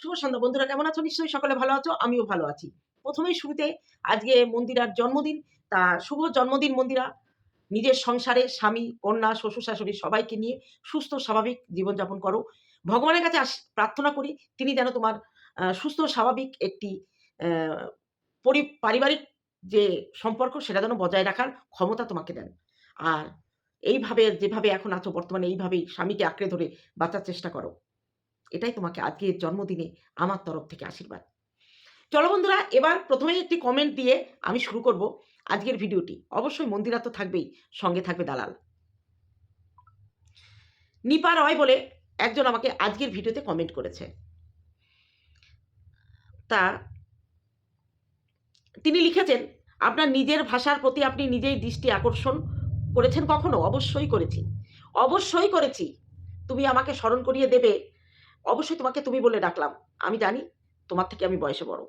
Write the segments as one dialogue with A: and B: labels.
A: শুভ সন্ধ্যা। বন্ধুরা, কেমন আছো? নিশ্চয়ই সকলে ভালো আছো, আমিও ভালো আছি। প্রথমেই শুরুতে আজকে মন্দিরার জন্মদিন। তা শুভ জন্মদিন মন্দিরা, নিজের সংসারে স্বামী, কন্যা, শ্বশুর শাশুড়ি সবাইকে নিয়ে সুস্থ, স্বাভাবিক জীবনযাপন করো। ভগবানের কাছে প্রার্থনা করি, তিনি যেন তোমার সুস্থ, স্বাভাবিক একটি পারিবারিক যে সম্পর্ক, সেটা যেন বজায় রাখার ক্ষমতা তোমাকে দেন। আর এইভাবে, যেভাবে এখন আছো বর্তমানে, এইভাবেই স্বামীকে আঁকড়ে ধরে বাঁচার চেষ্টা করো। এটাই তোমাকে আজকের জন্মদিনে আমার তরফ থেকে আশীর্বাদ। চলো বন্ধুরা, এবার প্রথমেই একটি কমেন্ট দিয়ে আমি শুরু করব আজকের ভিডিওটি। অবশ্যই মন্দিরা তো থাকবেই, সঙ্গে থাকবে দালাল। নিপা রয় বলে একজন আমাকে আজকের ভিডিওতে কমেন্ট করেছে। তা তিনি লিখেছেন, আপনার নিজের ভাষার প্রতি আপনি নিজেই দৃষ্টি আকর্ষণ করেছেন কখনো? অবশ্যই করেছি। অবশ্যই করেছি। তুমি আমাকে স্মরণ করিয়ে দেবে অবশ্যই তোমাকে তুমি বলে ডাকলাম। আমি জানি তোমার থেকে আমি বয়সে বড়।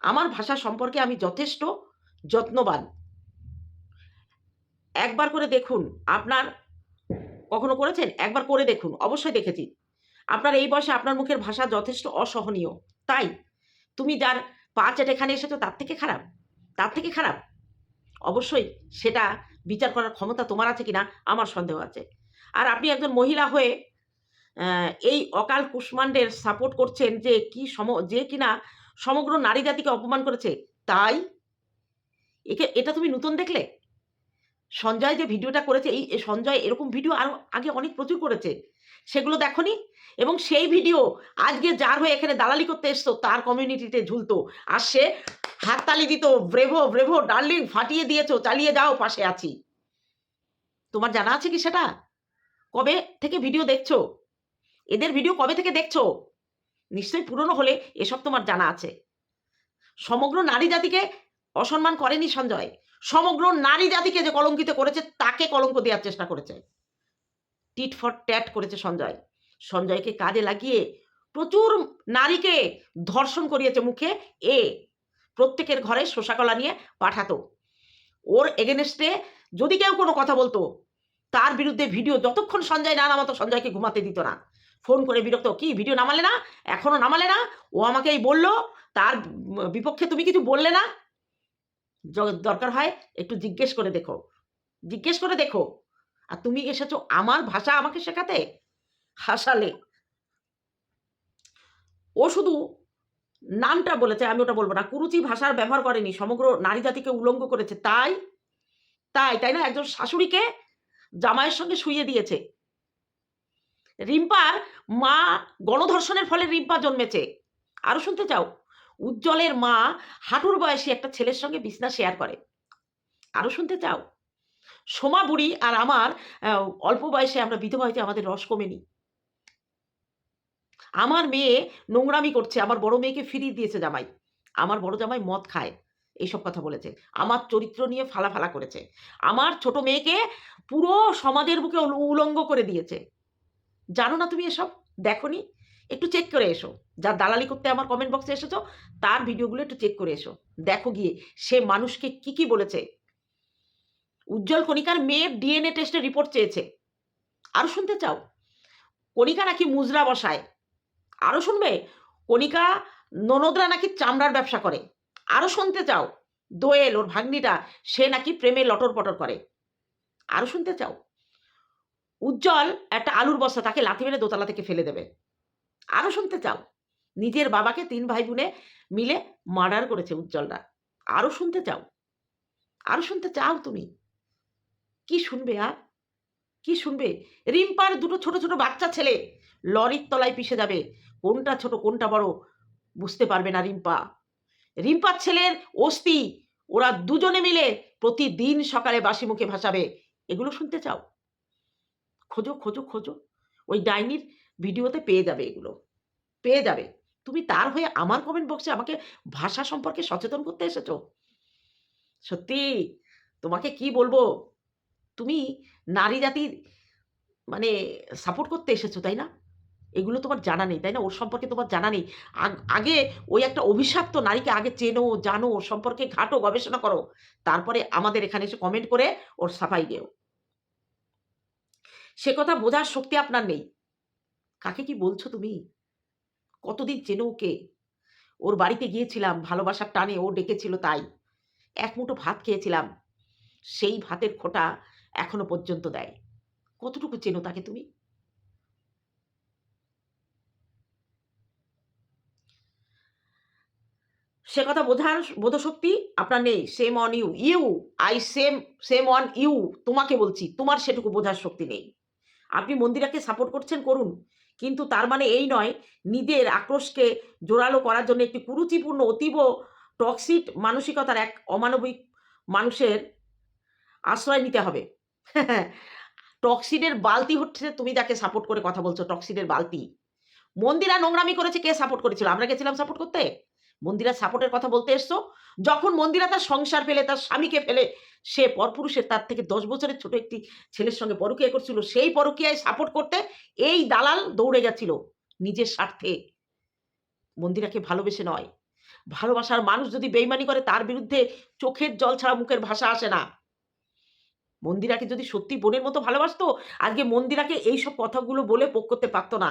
A: আমার ভাষা সম্পর্কে আমি যথেষ্ট যত্নবান। একবার করে দেখুন, আপনার কখনো করেছেন? একবার করে দেখুন, অবশ্যই দেখেছি। আপনার এই বয়সে আপনার মুখের ভাষা যথেষ্ট অসহনীয়। তাই তুমি যার পা চেটে এখানে এসেছ, তার থেকে খারাপ, তার থেকে খারাপ। অবশ্যই সেটা বিচার করার ক্ষমতা তোমার আছে কিনা? আমার সন্দেহ আছে। আর আপনি একজন মহিলা হয়ে এই অকাল কুষ্মাণ্ডের সাপোর্ট করছেন যে কি সম, যে কিনা সমগ্র নারী জাতিকে অপমান করেছে। তাই? একে, এটা তুমি নতুন দেখলে? সঞ্জয় যে ভিডিওটা করেছে, এই সঞ্জয় এরকম ভিডিও আরও আগে অনেক প্রচুর করেছে। সেগুলো দেখনি? এবং সেই ভিডিও আজকে যার হয়ে এখানে দালালি করতে এসছো, তার কমিউনিটিতে ঝুলতো। আর সে হাততালি দিত, ব্রেভো ব্রেভো, ডার্লিং, ফাটিয়ে দিয়েছ, চালিয়ে যাও, পাশে আছি। তোমার জানা আছে কি সেটা? কবে থেকে ভিডিও দেখছ? এদের ভিডিও কবে থেকে দেখছ? নিশ্চয়ই পুরনো হলে এসব তোমার জানা আছে। সমগ্র নারী জাতিকে অসম্মান করেনি সঞ্জয়। সমগ্র নারী জাতিকে যে কলঙ্কিত করেছে, তাকে কলঙ্ক দেওয়ার চেষ্টা করেছে। টিট ফর ট্যাট করেছে সঞ্জয়। সঞ্জয়কে কাজে লাগিয়ে প্রচুর নারীকে ধর্ষণ করিয়েছে মুখে এ। প্রত্যেকের ঘরে শোষাকলা নিয়ে পাঠাতো। ওর এগেনস্টে যদি কেউ কোনো কথা বলতো, তার বিরুদ্ধে ভিডিও যতক্ষণ সঞ্জয় না নামাতো, সঞ্জয়কে ঘুমাতে দিত না। ফোন করে বিরক্ত, কি, ভিডিও নামালে না? এখনও নামালে না? ও আমাকে এই বলল, তার বিপক্ষে তুমি কিছু বললে না? দরকার হয় একটু জিজ্ঞেস করে দেখো। জিজ্ঞেস করে দেখো। আর তুমি এসেছ আমার ভাষা আমাকে শেখাতে? হাসালে। ও শুধু নামটা বলেছে, আমি ওটা বলব না, কুরুচি ভাষার ব্যবহার করেনি, সমগ্র নারী জাতিকে উলঙ্গ করেছে। তাই তাই তাই না? একজন শাশুড়িকে জামাইয়ের সঙ্গে শুইয়ে দিয়েছে। রিম্পার মা গণধর্ষণের ফলে রিম্পা জন্মেছে। আরও শুনতে চাও? উজ্জ্বলের মা হাঁটুর বয়সী একটা ছেলের সঙ্গে বিছনা শেয়ার করে। আরও শুনতে চাও? সোমা বুড়ি আর আমার অল্প বয়সে আমরা বিধবা হয়েছে আমাদের রস কমেনি। আমার মেয়ে নোংরামি করছে, আমার বড় মেয়েকে ফিরিয়ে দিয়েছে জামাই। আমার বড় জামাই মদ খায়, এইসব কথা বলেছে। আমার চরিত্র নিয়ে ফালা ফালা করেছে। আমার ছোট মেয়েকে পুরো সমাজের বুকে উলঙ্গ করে দিয়েছে। জানো না তুমি এসব? দেখনি? একটু চেক করে এসো। যা দালালি করতে আমার কমেন্ট বক্সে এসেছ, তার ভিডিওগুলো একটু চেক করে এসো। দেখো গিয়ে, সে মানুষকে কি কি বলেছে? উজ্জ্বল কণিকার মেয়ের ডিএনএ টেস্টের রিপোর্ট চেয়েছে। আরও শুনতে চাও? কণিকা নাকি মুজরা বসায়? আরও শুনবে? কণিকা ননদরা নাকি চামড়ার ব্যবসা করে? আরও শুনতে চাও? দোয়েল, ওর ভাগ্নিটা, সে নাকি প্রেমে লটর পটর করে। আরও শুনতে চাও? উজ্জ্বল একটা আলুর বস্তা তাকে লাথি মেরে দোতলা থেকে ফেলে দেবে। আরও শুনতে চাও? নিজের বাবাকে তিন ভাই বোনে মিলে মার্ডার করেছে উজ্জ্বলরা। আরও শুনতে চাও? আরও শুনতে চাও তুমি? কি শুনবে আর কি শুনবে? রিম্পার দুটো ছোট ছোট বাচ্চা ছেলে লরির তলায় পিষে যাবে। কোনটা ছোট, কোনটা বড় বুঝতে পারবে না রিম্পা। রিম্পার ছেলের অস্থি, ওরা দুজনে মিলে প্রতিদিন সকালে বাসি মুখে ভাসাবে। এগুলো শুনতে চাও? খোঁজো খোঁজো খোঁজো। ওই ডাইনির ভিডিওতে পেয়ে যাবে এগুলো। পেয়ে যাবে। তুমি তার হয়ে আমার কমেন্ট বক্সে আমাকে ভাষা সম্পর্কে সচেতন করতে এসেছ? সত্যি? তোমাকে কি বলব? তুমি নারী জাতির মানে সাপোর্ট করতে এসেছ, তাই না? এগুলো তোমার জানা নেই, তাই না? ওর সম্পর্কে তোমার জানা নেই। আগে ওই একটা অভিশাপ্ত নারীকে আগে চেনো, জানো সম্পর্কে ঘাটো, গবেষণা করো। তারপরে আমাদের এখানে এসে কমেন্ট করে ওর সাফাই দেও। সে কথা বোঝার শক্তি আপনার নেই। কাকে কি বলছো তুমি? কতদিন চেনো ওকে? ওর বাড়িতে গিয়েছিলাম, ভালোবাসার টানে ও ডেকেছিল তাই। এক মুঠো ভাত খেয়েছিলাম, সেই ভাতের খোঁটা এখনও পর্যন্ত দেয়। কতটুকু চেনো তাকে তুমি? সে কথা বোঝার বোধশক্তি আপনার নেই। Shame on you you I shame shame on you তোমাকে বলছি, তোমার সেটুকু বোঝার শক্তি নেই। আপনি মন্দিরাকে সাপোর্ট করছেন, করুন। কিন্তু তার মানে এই নয়, নিজের আক্রোশকে জোরালো করার জন্য একটি কুরুচিপূর্ণ, অতীব টক্সিক মানসিকতার এক অমানবিক মানুষের আশ্রয় নিতে হবে। টক্সিডের বালতি হচ্ছে তুমি যাকে সাপোর্ট করে কথা বলছো টক্সিডের বালতি। মন্দিরা নোংরামি করেছে, কে সাপোর্ট করেছিল? আমরা গেছিলাম সাপোর্ট করতে? মন্দিরা সাপোর্টের কথা বলতে এসছো? যখন মন্দিরা তার সংসার ফেলে, তার স্বামীকে ফেলে, সে পরপুরুষের তার থেকে দশ বছরের ছোট একটি ছেলের সঙ্গে পরকীয়া করছিল, সেই পরকীয়ায় সাপোর্ট করতে এই দালাল দৌড়ে গেছিল নিজের স্বার্থে। মন্দিরাকে ভালোবেসে নয়। ভালোবাসার মানুষ যদি বেইমানি করে, তার বিরুদ্ধে চোখের জল ছাড়া মুখের ভাষা আসে না। মন্দিরাকে যদি সত্যি বোনের মতো ভালোবাসতো, আজকে মন্দিরাকে এইসব কথাগুলো বলে পোক করতে পারতো না।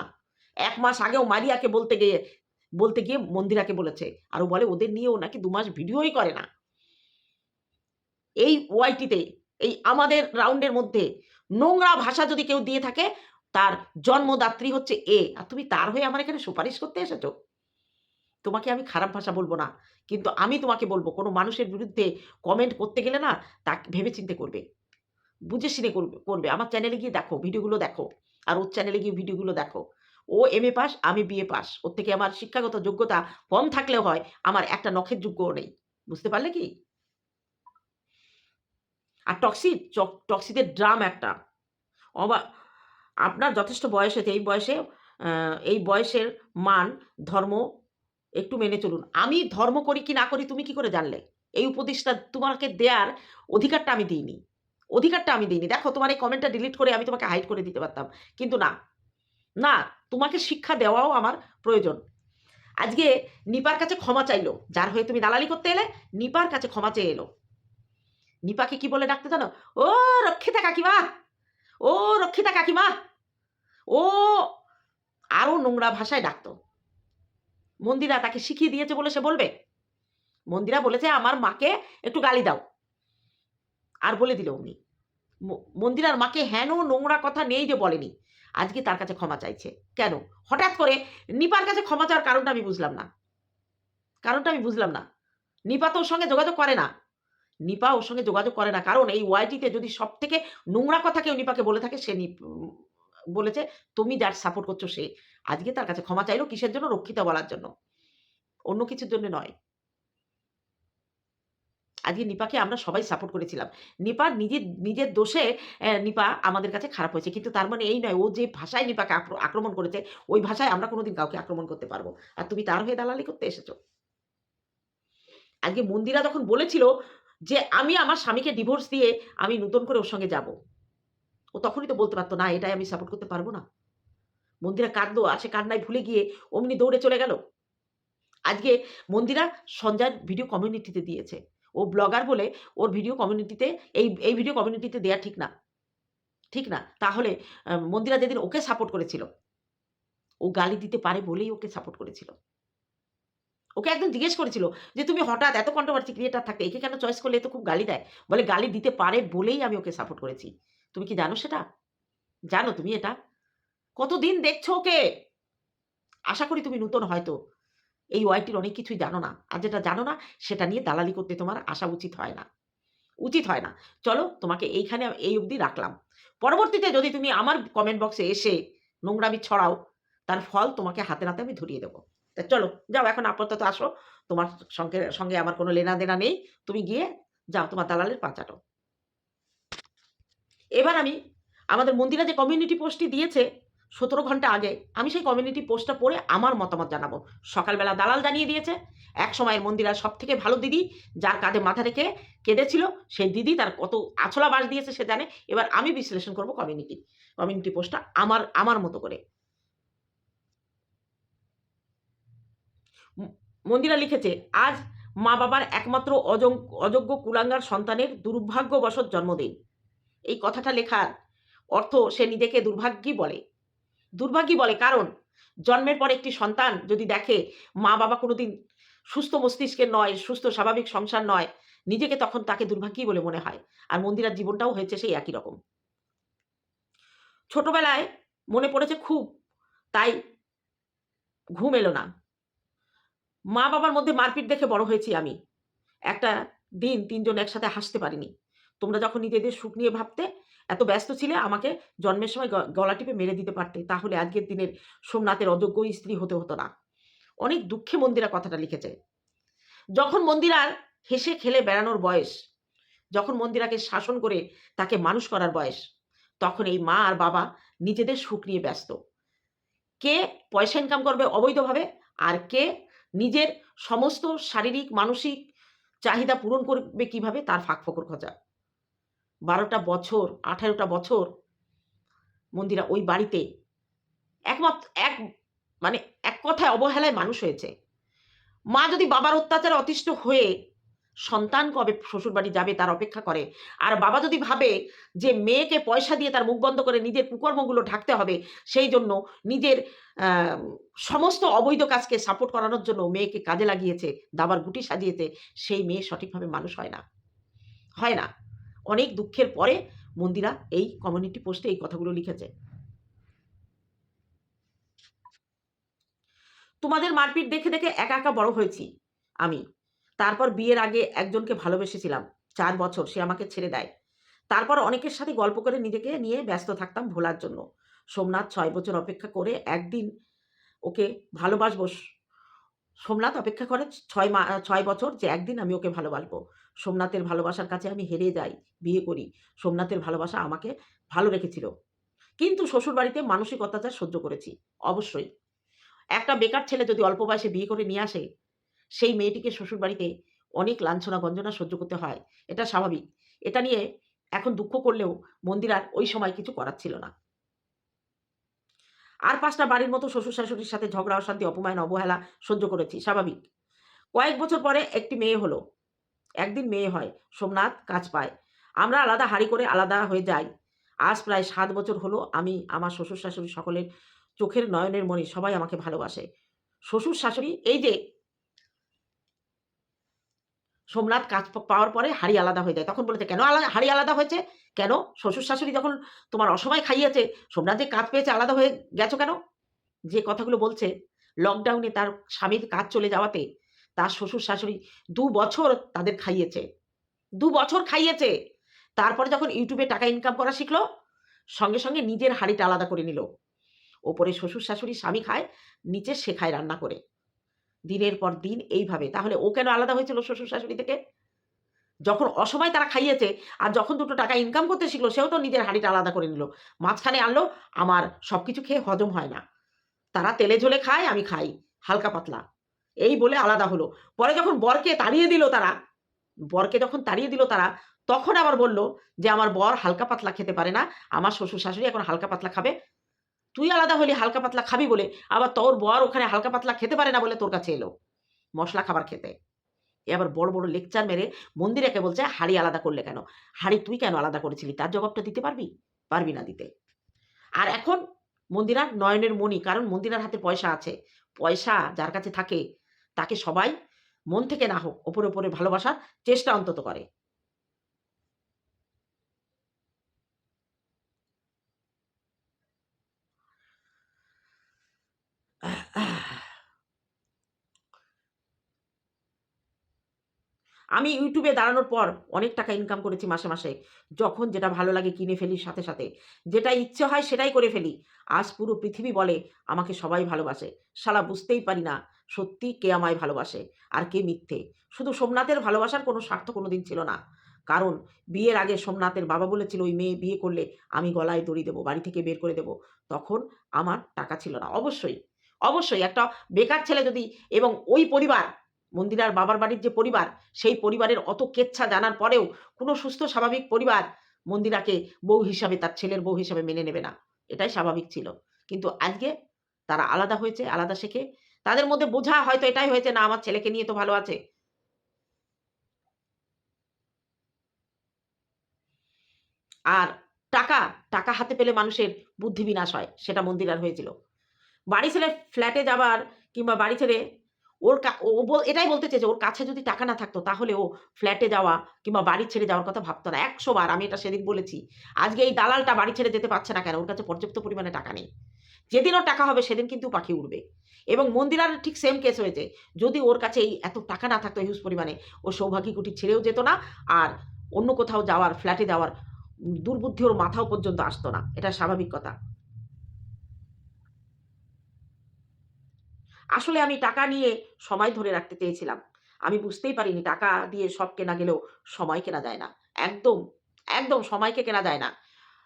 A: এক মাস আগেও মারিয়াকে বলতে গিয়ে বলতে গিয়ে মন্দিরাকে বলেছে। আরও বলে, ওদের নিয়েও নাকি দু মাস ভিডিওই করে না। এই ওয়াইটিতে, এই আমাদের রাউন্ডের মধ্যে নোংরা ভাষা যদি কেউ দিয়ে থাকে, তার জন্মদাত্রী হচ্ছে এ। আর তুমি তার হয়ে আমার এখানে সুপারিশ করতে এসেছ? তোমাকে আমি খারাপ ভাষা বলব না, কিন্তু আমি তোমাকে বলব, কোনো মানুষের বিরুদ্ধে কমেন্ট করতে গেলে না তা ভেবে চিন্তে করবে। বুঝে শুনে করবে করবে। আমার চ্যানেলে গিয়ে দেখো ভিডিওগুলো দেখো। আর ওর চ্যানেলে গিয়ে ভিডিওগুলো দেখো। ও এম এ পাস আমি বিএ পাস ওর থেকে আমার শিক্ষাগত যোগ্যতা কম থাকলেও হয়, আমার একটা নখের যোগ্যও নেই। বুঝতে পারলে কি? আর টক্সিড টক্সিদের ড্রাম একটা। অবা, আপনার যথেষ্ট বয়স হয়েছে এই বয়সে এই বয়সের মান ধর্ম একটু মেনে চলুন। আমি ধর্ম করি কি না করি তুমি কি করে জানলে? এই উপদেশটা তোমাকে দেওয়ার অধিকারটা আমি দিইনি। অধিকারটা আমি দিইনি। দেখো, তোমার এই কমেন্টটা ডিলিট করে আমি তোমাকে হাইড করে দিতে পারতাম। কিন্তু না না, তোমাকে শিক্ষা দেওয়াও আমার প্রয়োজন। আজকে নিপার কাছে ক্ষমা চাইলো, যার হয়ে তুমি দালালি করতে এলে নিপার কাছে ক্ষমা চেয়ে এলো। নিপাকে কি বলে ডাকতে জানো? ও রক্ষিতা কাকিমা! ও রক্ষিতা কাকিমা! ও আরও নোংরা ভাষায় ডাকতো। মন্দিরা তাকে শিখিয়ে দিয়েছে বলে সে বলবে। মন্দিরা বলেছে, আমার মাকে একটু গালি দাও। আর বলে দিল উনি। মন্দিরার মাকে হেন নোংরা কথা নেই যে বলেনি। আজকে তার কাছে ক্ষমা চাইছে। কেন? হঠাৎ করে নিপার কাছে ক্ষমা চাওয়ার কারণটা আমি বুঝলাম না। কারণটা আমি বুঝলাম না। নিপা তো ওর সঙ্গে যোগাযোগ করে না। নিপা ওর সঙ্গে যোগাযোগ করে না। কারণ এই ওয়াইটিতে যদি সব থেকে নোংরা কথা কেউ নিপাকে বলে থাকে, সে বলেছে, তুমি যার সাপোর্ট করছ সে। আজকে তার কাছে ক্ষমা চাইলো কিসের জন্য? রক্ষিতা বলার জন্য। অন্য কিছুর জন্য নয়। আজকে নিপাকে আমরা সবাই সাপোর্ট করেছিলাম। নিপা নিজের নিজের দোষে নিপা আমাদের কাছে খারাপ হয়েছে। কিন্তু তার মানে এই নয়, ও যে ভাষায় নিপাকে আক্র- আক্রমণ করেছে, ওই ভাষায় আমরা কোনোদিন কাউকে আক্রমণ করতে পারব। আর তুমি তার হয়ে দালালি করতে এসেছ। আজকে মন্দিরা যখন বলেছিল যে আমি আমার স্বামীকে ডিভোর্স দিয়ে আমি নতুন করে ওর সঙ্গে যাব, ও তখনই তো বলতে পারতো, না, এটাই আমি সাপোর্ট করতে পারব না। মন্দিরা কাঁদলো, আসে কান্নায় ভুলে গিয়ে অমনি দৌড়ে চলে গেল। আজকে মন্দিরা সঞ্জয়ের ভিডিও কমিউনিটিতে দিয়েছে। ও ব্লগার বলে ওর ভিডিও কমিউনিটিতে এই এই ভিডিও কমিউনিটিতে দেয়া ঠিক না। ঠিক না? তাহলে মন্দিরা যেদিন ওকে সাপোর্ট করেছিল, ও গালি দিতে পারে বলেই ওকে সাপোর্ট করেছিল। ওকে একদম জিজ্ঞেস করেছিল যে, তুমি হঠাৎ এত কন্ট্রোভার্সি ক্রিয়েটার থাকতে একে কেন চয়েস করলে? তো খুব গালি দেয়। বলে, গালি দিতে পারে বলেই আমি ওকে সাপোর্ট করেছি। তুমি কি জানো সেটা? জানো তুমি এটা? কতদিন দেখছ ওকে? আশা করি তুমি নতুন হয়তো এই ওয়াইটির অনেক কিছুই জানো না। আর যেটা জানো না, সেটা নিয়ে দালালি করতে তোমার আসা উচিত হয় না। উচিত হয় না। চলো তোমাকে এইখানে এই অবধি রাখলাম। পরবর্তীতে যদি তুমি আমার কমেন্ট বক্সে এসে নোংরামি ছড়াও, তার ফল তোমাকে হাতে নাতে আমি ধরিয়ে দেবো। তা চলো, যাও এখন আপাতত আসো। তোমার সঙ্গে সঙ্গে আমার কোনো লেনা দেনা নেই। তুমি গিয়ে যাও তোমার দালালের পাঁচাটো। এবার আমি, আমাদের মন্দিরা যে কমিউনিটি পোস্টটি দিয়েছে সতেরো ঘণ্টা আগে আমি সেই কমিউনিটি পোস্টটা পড়ে আমার মতামত জানাব। সকালবেলা দালাল জানিয়ে দিয়েছে, এক সময়ের মন্দিরা সব থেকে ভালো দিদি, যার কাঁধে মাথা রেখে কেঁদেছিল, সেই দিদি তার কত আছলা বাস দিয়েছে সে জানে। এবার আমি বিশ্লেষণ করব কমিউনিটি কমিউনিটি পোস্টটা আমার আমার মতো করে। মন্দিরা লিখেছে, আজ মা বাবার একমাত্র অযোগ্য কুলাঙ্গার সন্তানের দুর্ভাগ্যবশত জন্মদিন। এই কথাটা লেখার অর্থ সে নিজেকে দুর্ভাগ্যই বলে। দুর্ভাগ্যই বলে, কারণ জন্মের পর একটি সন্তান যদি দেখে মা বাবা কোনোদিন সুস্থ মস্তিষ্কের নয়, সুস্থ স্বাভাবিক সংসার নয়, নিজেকে তখন তাকে দুর্ভাগ্যই বলে মনে হয়। আর মন্দিরার জীবনটাও হয়েছে সেই একই রকম। ছোটবেলায় মনে পড়েছে খুব, তাই ঘুম এলো না। মা বাবার মধ্যে মারপিট দেখে বড় হয়েছি আমি। একটা দিন তিনজন একসাথে হাসতে পারিনি। তোমরা যখন নিজেদের সুখ নিয়ে ভাবতে এত ব্যস্ত ছিলে আমাকে জন্মের সময় গলা টিপে মেরে দিতে পারতে, তাহলে আজকের দিনের সোমনাথের অযোগ্য স্ত্রী হতে হতো না। অনেক দুঃখে মন্দিরা কথাটা লিখেছে। যখন মন্দিরার হেসে খেলে বেড়ানোর বয়স, যখন মন্দিরাকে শাসন করে তাকে মানুষ করার বয়স, তখন এই মা আর বাবা নিজেদের সুখ নিয়ে ব্যস্ত। কে পয়সা ইনকাম করবে অবৈধভাবে, আর কে নিজের সমস্ত শারীরিক, মানসিক চাহিদা পূরণ করবে কীভাবে, তার ফাঁক ফোকর খোঁজা। বারোটা বছর, আঠারোটা বছর মন্দিরা ওই বাড়িতে একমাত্র এক মানে এক কথায় অবহেলায় মানুষ হয়েছে। মা যদি বাবার অত্যাচারে অতিষ্ঠ হয়ে সন্তান কবে শ্বশুরবাড়ি যাবে তার অপেক্ষা করে। আর বাবা যদি ভাবে যে মেয়েকে পয়সা দিয়ে তার মুখ বন্ধ করে নিজের কুকর্মগুলো ঢাকতে হবে, সেই জন্য নিজের সমস্ত অবৈধ কাজকে সাপোর্ট করানোর জন্য মেয়েকে কাজে লাগিয়েছে, দাবার গুটি সাজিয়েছে, সেই মেয়ে সঠিকভাবে মানুষ হয় না। হয় না। অনেক দুঃখের পরে মন্দিরা এই কমিউনিটি পোস্টে এই কথাগুলো লিখেছে। তোমাদের মারপিট দেখে দেখে একা একা বড় হয়েছি আমি। তারপর বিয়ের আগে একজনকে ভালোবেসেছিলাম। চার বছর সে আমাকে ছেড়ে দেয়। তারপর অনেকের সাথে গল্প করে নিজেকে নিয়ে ব্যস্ত থাকতাম ভোলার জন্য। সোমনাথ ছয় বছর অপেক্ষা করে একদিন ওকে ভালোবাসবো। সোমনাথ অপেক্ষা করে ছয় মা, ছয় বছর যে একদিন আমি ওকে ভালোবাসবো। সোমনাথের ভালোবাসার কাছে আমি হেরে যাই, বিয়ে করি। সোমনাথের ভালোবাসা আমাকে ভালো রেখেছিল। কিন্তু শ্বশুরবাড়িতে মানসিক অত্যাচার সহ্য করেছি, অবশ্যই। একটা বেকার ছেলে যদি অল্প বয়সে বিয়ে করে নিয়ে আসে, সেই মেয়েটিকে শ্বশুরবাড়িতে অনেক লাঞ্ছনা গঞ্জনা সহ্য করতে হয়। এটা স্বাভাবিক। এটা নিয়ে এখন দুঃখ করলেও মন্দিরার ওই সময় কিছু করার ছিল না। আর পাঁচটা বাড়ির মতো শ্বশুর শাশুড়ির সাথে ঝগড়া, অশান্তি অপমান অবহেলা সহ্য করেছি, স্বাভাবিক। কয়েক বছর পরে একটি মেয়ে হলো। একদিন মেয়ে হয়, সোমনাথ কাজ পায়। আমরা আলাদা হাড়ি করে আলাদা হয়ে যাই। আজ প্রায় সাত বছর হলো আমি আমার শ্বশুর শাশুড়ি সকলের চোখের নয়নের মনে সবাই আমাকে ভালোবাসে। শ্বশুর শাশুড়ি, এই যে সোমনাথ কাজ পাওয়ার পরে হাড়ি আলাদা হয়ে যায়। তখন বলেছে, কেন আলাদা হাড়ি আলাদা হয়েছে? কেন? শ্বশুর শাশুড়ি যখন তোমার অসময় খাইয়েছে, সোমনাথ যে কাজ পেয়েছে আলাদা হয়ে গেছো কেন? যে কথাগুলো বলছে লকডাউনে তার স্বামীর কাজ চলে যাওয়াতে তার শ্বশুর শাশুড়ি দু বছর তাদের খাইয়েছে। দু বছর খাইয়েছে। তারপরে যখন ইউটিউবে টাকা ইনকাম করা শিখলো, সঙ্গে সঙ্গে নিজের হাড়িটা আলাদা করে নিল। ওপরে শ্বশুর শাশুড়ি স্বামী খায়, নিচে সে খায় রান্না করে। দিনের পর দিন এইভাবে। তাহলে ও কেন আলাদা হয়েছিল শ্বশুর শাশুড়ি থেকে? যখন অসময় তারা খাইয়েছে আর যখন দুটো টাকা ইনকাম করতে শিখলো, সেও তো নিজের হাঁড়িটা আলাদা করে নিল। মাঝখানে আনলো, আমার সব কিছু খেয়ে হজম হয় না। তারা তেলে ঝোলে খায়, আমি খাই, হালকা পাতলা। এই বলে আলাদা হলো। পরে যখন বরকে তাড়িয়ে দিল তারা, বরকে যখন তাড়িয়ে দিল তারা, তখন আবার বলল যে, আমার বর হালকা পাতলা খেতে পারে না, আমার শ্বশুর শাশুড়ি এখন হালকা পাতলা খাবে। তুই আলাদা হলি, হালকা পাতলা খাবি বলে। আবার তোর বর ওখানে হালকা পাতলা খেতে পারে না বলে তোর কাছে এলো মশলা খাবার খেতে। এ আবার বড় বড় লেকচার মেরে মন্দিরেকে বলছে, হাড়ি আলাদা করলে কেন? হাড়ি তুই কেন আলাদা করেছিলি? তার জবাবটা দিতে পারবি? পারবি না দিতে। আর এখন মন্দিরার নয়নের মণি, কারণ মন্দিরার হাতে পয়সা আছে। পয়সা যার কাছে থাকে তাকে সবাই মন থেকে না হোক ওপরে ওপরে ভালোবাসার চেষ্টা অন্তত করে। আমি ইউটিউবে দাঁড়ানোর পর অনেক টাকা ইনকাম করেছি মাসে মাসে। যখন যেটা ভালো লাগে কিনে ফেলি সাথে সাথে। যেটা ইচ্ছে হয় সেটাই করে ফেলি। আজ পুরো পৃথিবী বলে আমাকে সবাই ভালোবাসে। শালা বুঝতেই পারি না সত্যি কে আমায় ভালোবাসে আর কে মিথ্যে। শুধু সোমনাথের ভালোবাসার কোনো স্বার্থ কোনো দিন ছিল না। কারণ বিয়ের আগে সোমনাথের বাবা বলেছিল, ওই মেয়ে বিয়ে করলে আমি গলায় দড়ি দেবো, বাড়ি থেকে বের করে দেবো। তখন আমার টাকা ছিল না। অবশ্যই অবশ্যই একটা বেকার ছেলে যদি এবং ওই পরিবার মন্দিরার বাবার বাড়ির যে পরিবার, সেই পরিবারের অত কেচ্ছা জানার পরেও কোনো সুস্থ, স্বাভাবিক পরিবার মন্দিরাকে বউ হিসাবে, তার ছেলের বউ হিসাবে মেনে নেবে না। এটাই স্বাভাবিক ছিল। কিন্তু আজকে তারা আলাদা হয়েছে, আলাদা শেখে। তাদের মধ্যে বোঝা হয়তো এটাই হয়েছে, না, আমার ছেলেকে নিয়ে তো ভালো আছে। আর টাকা টাকা হাতে পেলে মানুষের বুদ্ধি বিনাশ হয়, সেটা মন্দিরার হয়েছিল। বাড়ি ছেড়ে ফ্ল্যাটে যাবার কিংবা বাড়ি ছেড়ে ওর ও এটাই বলতে চেয়েছে ওর কাছে যদি টাকা না থাকতো তাহলে ও ফ্ল্যাটে যাওয়া কিংবা বাড়ি ছেড়ে যাওয়ার কথা ভাবতো না ১০০ বার আমি এটা সেদিন বলেছি। আজকে এই দালালটা বাড়ি ছেড়ে যেতে পারছে না কেন? ওর কাছে পর্যাপ্ত পরিমাণে টাকা নেই। যেদিন ওর টাকা হবে সেদিন কিন্তু পাখি উড়বে। এবং মন্দিরার ঠিক সেম কেস হয়েছে। যদি ওর কাছে এই এত টাকা না থাকতো হিউজ পরিমাণে, ও সৌভাগ্যী কুটির ছেড়েও যেত না আর অন্য কোথাও যাওয়ার ফ্ল্যাটে যাওয়ার দুর্বুদ্ধি ওর মাথাও পর্যন্ত আসতো না। এটা স্বাভাবিক কথা। আসলে আমি টাকা নিয়ে সময় ধরে রাখতে চেয়েছিলাম। আমি বুঝতেই পারিনি টাকা দিয়ে সব কেনা গেলেও সময় কেনা যায় না। একদম, একদম সময়কে কেনা যায় না।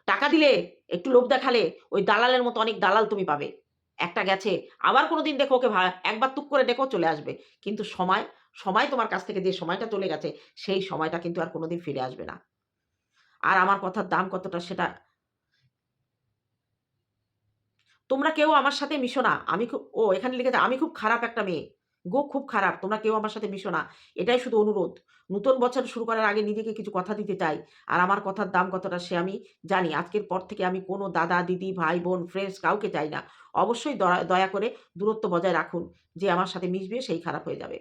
A: টাকা দিলে একটু লোভ দেখালে ওই দালালের মতো অনেক দালাল তুমি পাবে। একটা গেছে, আবার কোনো দিন দেখো ওকে একবার টুক করে ডেকো চলে আসবে। কিন্তু সময়, সময় তোমার কাছ থেকে যে সময়টা চলে গেছে সেই সময়টা কিন্তু আর কোনদিন ফিরে আসবে না। আর আমার কথার দাম কতটা সেটা তোমরা কেউ আমার সাথে মিশো না। আমি খুব ও এখানে লিখেছে আমি খুব খারাপ একটা মেয়ে। গো খুব খারাপ। তোমরা কেউ আমার সাথে মিশো না। এটাই শুধু অনুরোধ। নতুন বছর শুরু করার আগে নিজেকে কিছু কথা দিতে চাই। আর আমার কথার দাম কতটা সে আমি জানি। আজকের পর থেকে আমি কোনো দাদা, দিদি, ভাই, বোন, ফ্রেন্ডস কাউকে চাই না। অবশ্যই দয়া করে দূরত্ব বজায় রাখুন। যে আমার সাথে মিশবে সেই খারাপ হয়ে যাবে।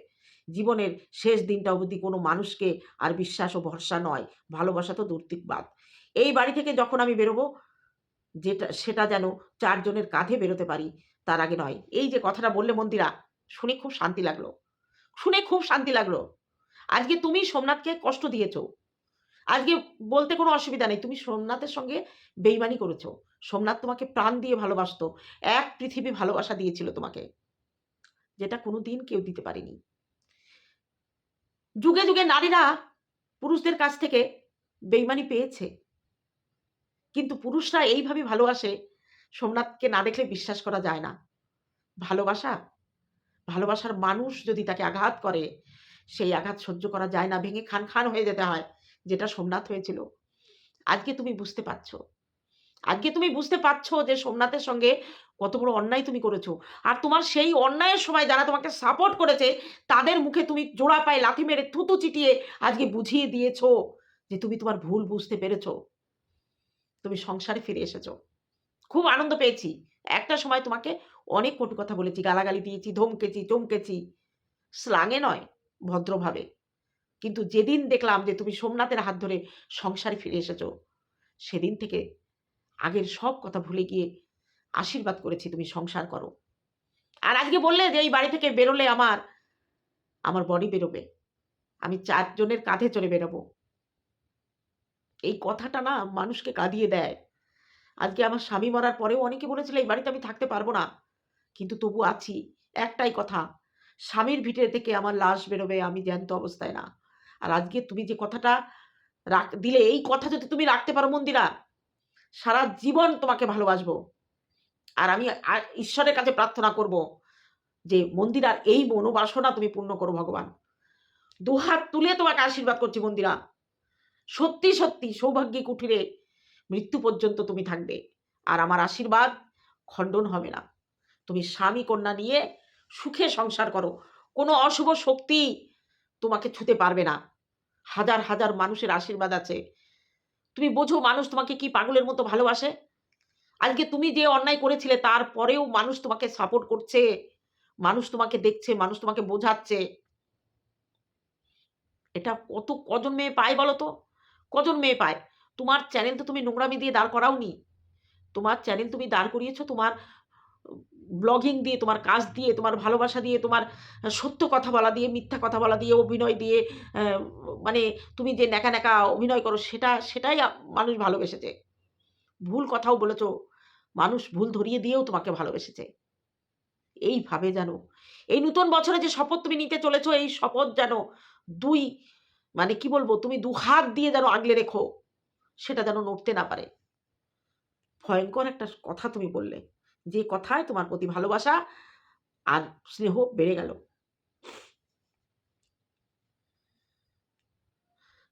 A: জীবনের শেষ দিনটা অবধি কোনো মানুষকে আর বিশ্বাস ও ভরসা নয়। ভালোবাসা তো দূরদিক বাদ। এই বাড়ি থেকে যখন আমি বেরোবো যেটা সেটা যেন চারজনের কাঁধে বেরোতে পারি তার আগে নয়। এই যে কথাটা বললে মন্দিরা, শুনে খুব শান্তি লাগল। শুনে খুব শান্তি লাগল। আজকে তুমি সোমনাথকে কষ্ট দিয়েছ। আজকে বলতে কোনো অসুবিধা নেই। তুমি সোমনাথের সঙ্গে বেইমানি করেছ। সোমনাথ তোমাকে প্রাণ দিয়ে ভালোবাসত। এক পৃথিবী ভালোবাসা দিয়েছিল তোমাকে। যেটা কোনো দিন কেউ দিতে পারেনি। যুগে, যুগে নারীরা পুরুষদের কাছ থেকে বেইমানি পেয়েছে। কিন্তু পুরুষরা এইভাবে ভালোবাসে, সোমনাথকে না দেখলে বিশ্বাস করা যায় না। ভালোবাসা, ভালোবাসার মানুষ যদি তাকে আঘাত করে, সেই আঘাত সহ্য করা যায় না। ভেঙে খান, খান হয়ে যেতে হয়। যেটা সোমনাথ হয়েছিল। আজকে তুমি বুঝতে পারছ। আজকে তুমি বুঝতে পারছ যে সোমনাথের সঙ্গে কত বড় অন্যায় তুমি করেছ আর তোমার সেই অন্যায়ের সময় যারা তোমাকে সাপোর্ট করেছে, তাদের মুখে তুমি জোড়া পায়ে লাথি মেরে থুতু চিটিয়ে আজকে বুঝিয়ে দিয়েছ যে তুমি তোমার ভুল বুঝতে পেরেছ। তুমি সংসারে ফিরে এসেছ। খুব আনন্দ পেয়েছি। একটা সময় তোমাকে অনেক কটু কথা বলেছি, গালাগালি দিয়েছি, ধমকেছি, চমকেছি। স্ল্যাঙে নয়, ভদ্রভাবে। কিন্তু যেদিন দেখলাম যে তুমি সোমনাথের হাত ধরে সংসারে ফিরে এসেছ, সেদিন থেকে আগের সব কথা ভুলে গিয়ে আশীর্বাদ করেছি তুমি সংসার করো। আর আজকে বললে যে এই বাড়ি থেকে বেরোলে আমার, আমার বডি বেরোবে। আমি চারজনের কাঁধে চড়ে বেরোবো। এই কথাটা না মানুষকে কাঁদিয়ে দেয়। আজকে আমার স্বামী মরার পরেও অনেকে বলেছিল এই বাড়িতে আমি থাকতে পারব না। কিন্তু তবু আছি। একটাই কথা, স্বামীর ভিটে থেকে আমার লাশ বেরোবে আমি জ্যান্ত অবস্থায় না। আর আজকে তুমি যে কথাটা রাখ দিলে এই কথা যদি তুমি রাখতে পারো মন্দিরা, সারা জীবন তোমাকে ভালোবাসবো। আর আমি ঈশ্বরের কাছে প্রার্থনা করব যে মন্দিরার এই মনোবাসনা তুমি পূর্ণ করো ভগবান। দুহাত তুলে তোমাকে আশীর্বাদ করছি মন্দিরা। সত্যি, সত্যি সৌভাগ্যী কুঠিরে মৃত্যু পর্যন্ত তুমি থাকবে। আর আমার আশীর্বাদ খণ্ডন হবে না। তুমি স্বামী কন্যা নিয়ে সুখে সংসার করো। কোনো অশুভ শক্তি তোমাকে ছুঁতে পারবে না। হাজার, হাজার মানুষের আশীর্বাদ আছে। তুমি বোঝো মানুষ তোমাকে কি পাগলের মতো ভালোবাসে? আজকে তুমি যে অন্যায় করেছিলে তারপরেও মানুষ তোমাকে সাপোর্ট করছে। মানুষ তোমাকে দেখছে, মানুষ তোমাকে বোঝাচ্ছে। এটা কত কজন মেয়ে পায় বলো তো? কজন মেয়ে পায়? তোমার চ্যানেল তো তুমি নোংরামি দিয়ে দাঁড় করাওনি। তোমার চ্যানেল তুমি দাঁড় করিয়েছ তোমার ব্লগিং দিয়ে, তোমার কাজ দিয়ে, তোমার ভালোবাসা দিয়ে, তোমার সত্য কথা বলা দিয়ে, মিথ্যা কথা বলা দিয়ে, অভিনয় দিয়ে মানে তুমি যে ন্যাকা, ন্যাকা অভিনয় করো সেটা সেটাই মানুষ ভালোবেসেছে। ভুল কথাও বলেছ। মানুষ ভুল ধরিয়ে দিয়েও তোমাকে ভালোবেসেছে। এইভাবে যেন এই নতুন বছরে যে শপথ তুমি নিতে চলেছ এই শপথ যেন ২ মানে কি বলব তুমি দু হাত দিয়ে যেন আগলে রেখো। সেটা যেন নড়তে না পারে। ভয়ঙ্কর একটা কথা তুমি বললে। যে কথায় তোমার প্রতি ভালোবাসা আর স্নেহ বেড়ে গেল।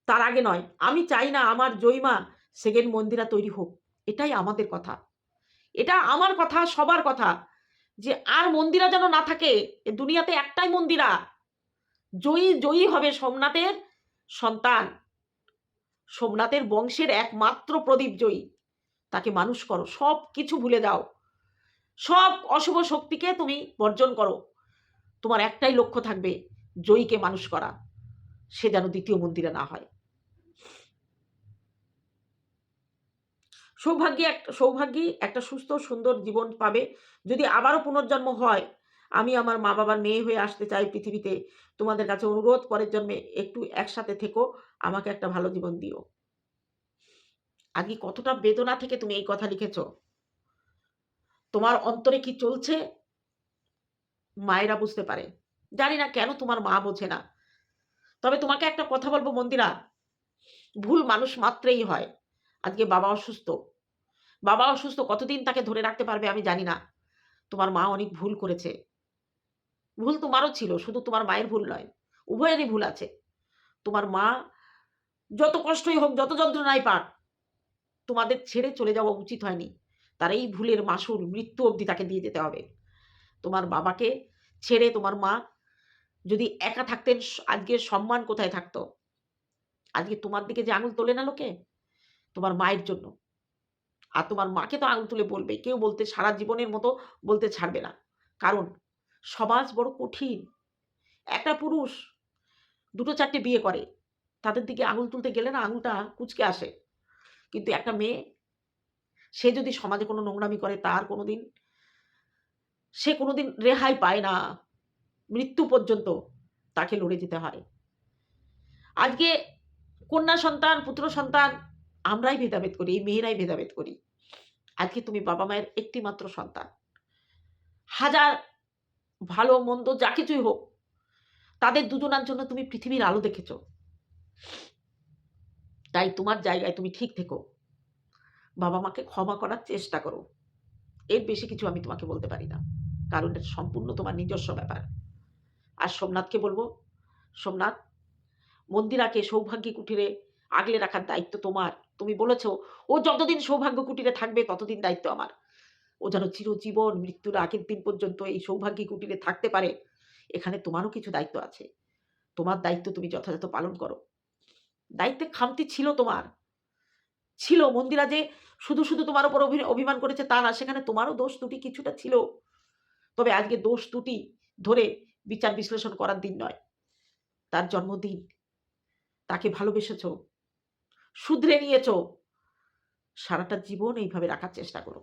A: তার আগে নয়। আমি চাই না আমার জয়মা সেকেন্ড মন্দিরা তৈরি হোক। এটাই আমাদের কথা। এটা আমার কথা, সবার কথা। যে আর মন্দিরা যেন না থাকে। দুনিয়াতে একটাই মন্দিরা। জয়ী, জয়ী হবে সোমনাথের সন্তান। সোমনাথের বংশের একমাত্র প্রদীপ জয়ী। তাকে মানুষ করো। সবকিছু ভুলে যাও। সব অশুভ শক্তিকে তুমি বর্জন করো তোমার একটাই লক্ষ্য থাকবে, জয়ীকে মানুষ করা সে যেন দ্বিতীয় মন্দিরে না হয় সৌভাগ্যে এক সৌভাগ্যী একটা সুস্থ, সুন্দর জীবন পাবে যদি আবারও পুনর্জন্ম হয় আমি আমার মা বাবার মেয়ে হয়ে আসতে চাই পৃথিবীতে। তোমাদের কাছে অনুরোধ, পরের জন্মে একটু একসাথে থেকো। আমাকে একটা ভালো জীবন দিও। আগে কতটা বেদনা থেকে তুমি এই কথা লিখেছ? তোমার অন্তরে কি চলছে? মায়েরা বুঝতে পারে। জানি না কেন তোমার মা বোঝে না। তবে তোমাকে একটা কথা বলব মন্দিরা। ভুল মানুষ মাত্রেই হয়। আজকে বাবা অসুস্থ। বাবা অসুস্থ কতদিন তাকে ধরে রাখতে পারবে আমি জানি না। তোমার মা অনেক ভুল করেছে। ভুল তোমারও ছিল, শুধু তোমার মায়ের ভুল নয়, উভয়েরই ভুল আছে। তোমার মা যত কষ্টই হোক, যত যন্ত্রণাই পাক, তোমাদের ছেড়ে চলে যাওয়া উচিত হয়নি। তার এই ভুলের মাসুল মৃত্যু অবধি তাকে দিয়ে যেতে হবে। তোমার বাবাকে ছেড়ে তোমার মা যদি একা থাকতেন, আজকে সম্মান কোথায় থাকতো? আজকে তোমার দিকে যে আঙুল তোলে না লোকে? তোমার মায়ের জন্য। আর তোমার মাকে তো আঙুল তুলে বলবে, কেউ বলতে সারা জীবনের মতো বলতে ছাড়বে না। কারণ সমাজ বড় কঠিন। একটা পুরুষ দুটো চারটে বিয়ে করে, তাদের দিকে আঙুল তুলতে গেলে না আঙুলটা কুচকে আসে। কিন্তু একটা মেয়ে, সে যদি সমাজে কোনো নোংরামি করে, তার কোনো দিন সে কোনোদিন রেহাই পায় না। মৃত্যু পর্যন্ত তাকে লড়ে যেতে হয়। আজকে কন্যা সন্তান, পুত্র সন্তান, আমরাই ভেদাভেদ করি, এই মেয়েরাই ভেদাভেদ করি। আজকে তুমি বাবা মায়ের একটি মাত্র সন্তান। হাজার ভালো, মন্দ, যা কিছুই হোক, তাদের দুজনার জন্য তুমি পৃথিবীর আলো দেখেছ। তাই তোমার জায়গায় তুমি ঠিক থেকো। বাবা মাকে ক্ষমা করার চেষ্টা করো। এর বেশি কিছু আমি তোমাকে বলতে পারি না, কারণ এটা সম্পূর্ণ তোমার নিজস্ব ব্যাপার। আর সোমনাথকে বলব, সোমনাথ, মন্দিরাকে সৌভাগ্য কুটিরে আগলে রাখার দায়িত্ব তোমার। তুমি বলেছ, ও যতদিন সৌভাগ্য কুটিরে থাকবে, ততদিন দায়িত্ব আমার। ও যেন চিরজীবন মৃত্যুর আগের দিন পর্যন্ত এই সৌভাগ্য কুটিরে থাকতে পারে, এখানে তোমারও কিছু দায়িত্ব আছে। তোমার দায়িত্ব তুমি যথাযথ পালন করো। দায়িত্বে খামতি ছিল তোমার। ছিল, মন্দিরা যে শুধু শুধু তোমার উপর অভিমান করেছে তা না, সেখানে তোমারও দোষ ত্রুটি কিছুটা ছিল। তবে আজকে দোষ ত্রুটি ধরে বিচার বিশ্লেষণ করার দিন নয়। তার জন্মদিন। তাকে ভালোবেসেছ। শুধরে নিয়েছ। সারাটা জীবন এইভাবে রাখার চেষ্টা করো।